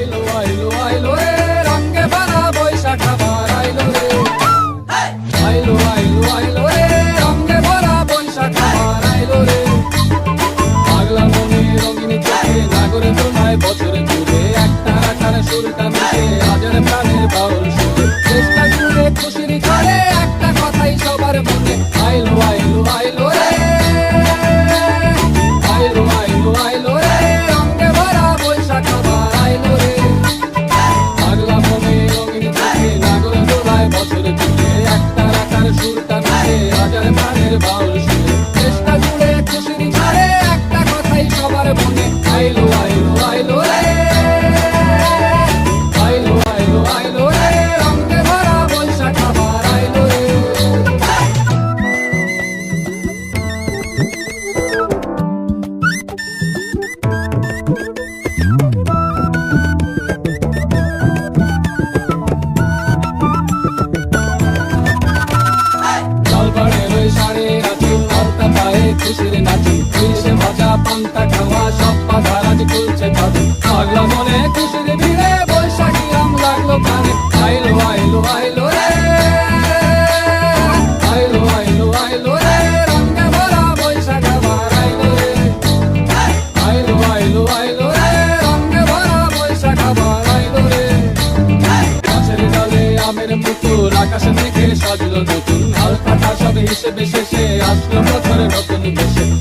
আইলো আইলো আইলো রে রঙে ভরা বৈশাখ আবার আইলো রে। আইলো আইলো আইলো রে রঙে ভরা বৈশাখ আবার আইলো রে। পাগলা মনে রঙিন চোখে নাগরে তোমায় বছর জুড়ে একটা রাখার সুরটা মিশে আজের প্রাণের বাউল জুড়ে খুশির করে একটা কথাই সবার মনে। আইলো আইলো আইলো। শাড়ি রাখি আলতা পায়ে খুশির নাচি? পুলিশে ভাজা পান্তা খাওয়া? সব পাতা রাজ খুলছে তাদের। পাগলা মনে খুশির ভিড়ে? বৈশাখী রাম লাগল কানে আইলো আইলো আইলো রে। আইলো আইলো আইলো রে। রঙে ভরা বৈশাখ আবার আইলো রে। আইলো আইলো আইলো রে। রঙে ভরা বৈশাখ আবার আইলো রে। আকাশে সাজলো নতুন হালকা সব হিসেবে শেষে আসলো বছরে নতুন দেশে